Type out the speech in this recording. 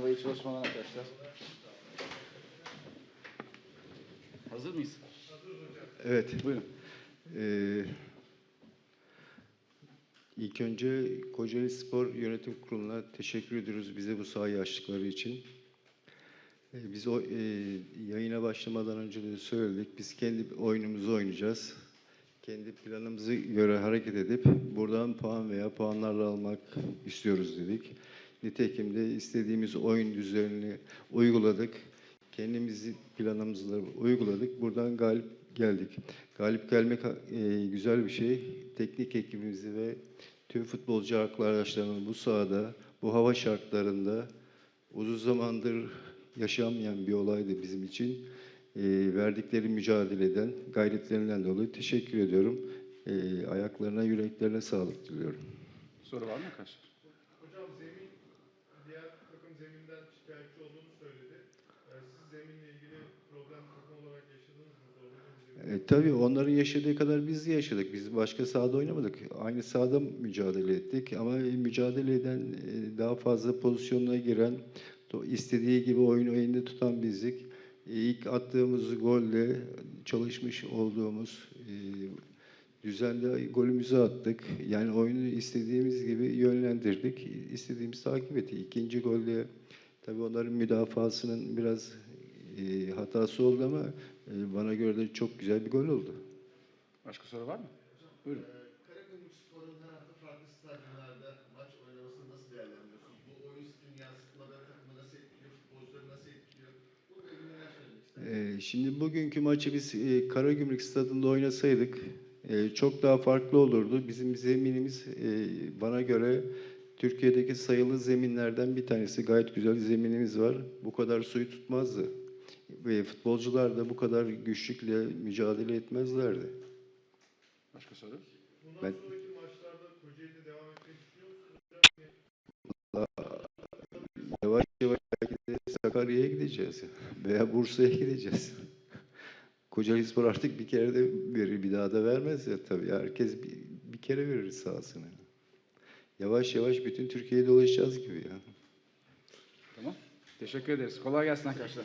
iyi çalışmalar arkadaşlar. Hazır mıyız? Evet. Buyurun. Ee, ilk önce Kocaeli Spor Yönetim Kurulu'na teşekkür ediyoruz bize bu sahayı açtıkları için. Ee, biz o e, yayına başlamadan önce de söyledik. Biz kendi oyunumuzu oynayacağız. Kendi planımızı göre hareket edip buradan puan veya puanlarla almak istiyoruz dedik. Nitekim de istediğimiz oyun düzenini uyguladık. Kendimizi planımızla uyguladık. Buradan galip geldik. Galip gelmek e, güzel bir şey. Teknik ekibimizi ve tüm futbolcu arkadaşlarının bu sahada, bu hava şartlarında uzun zamandır yaşanmayan bir olaydı bizim için. E, verdikleri mücadeleden, gayretlerinden dolayı teşekkür ediyorum. E, ayaklarına, yüreklerine sağlık diliyorum. Soru var mı arkadaşlar? Diğer takım zeminden şikayetçi olduğunu söyledi. Ee, siz zeminle ilgili problem takım olarak yaşadınız mı? E, tabii onların yaşadığı kadar biz de yaşadık. Biz başka sahada oynamadık. Aynı sahada mücadele ettik ama e, mücadele eden, e, daha fazla pozisyonuna giren, istediği gibi oyunu elinde tutan bizdik. E, ilk attığımız golle çalışmış olduğumuz düzenli golümüzü attık. Yani oyunu istediğimiz gibi yönlendirdik. İstediğimiz takip ettik. İkinci golde tabii onların müdafasının biraz e, hatası oldu ama e, bana göre de çok güzel bir gol oldu. Başka soru var mı? Buyurun. Karagümrük Spor'un her hafta farklı stadyumlarda maç oynamasını nasıl değerlendiriyorsunuz? Bu oyun stilini yansıtmaları takımı nasıl etkiliyor, futbolcuları nasıl etkiliyor? İlgili neler söylemek istersiniz? E, şimdi bugünkü maçı biz e, Karagümrük Stadı'nda oynasaydık e, çok daha farklı olurdu. Bizim zeminimiz e, bana göre Türkiye'deki sayılı zeminlerden bir tanesi. Gayet güzel zeminimiz var. Bu kadar suyu tutmazdı. Ve futbolcular da bu kadar güçlükle mücadele etmezlerdi. Başka soru? Bundan Ben- sonraki maçlarda Kocaeli'de devam etmeyi düşünüyor musunuz? Yavaş yavaş belki de Sakarya'ya gideceğiz veya Bursa'ya gideceğiz. Kocaeli Spor artık bir kere de verir, bir daha da vermez ya tabii. Herkes bir, bir kere verir sahasını. Yavaş yavaş bütün Türkiye'yi dolaşacağız gibi ya. Tamam. Teşekkür ederiz. Kolay gelsin arkadaşlar.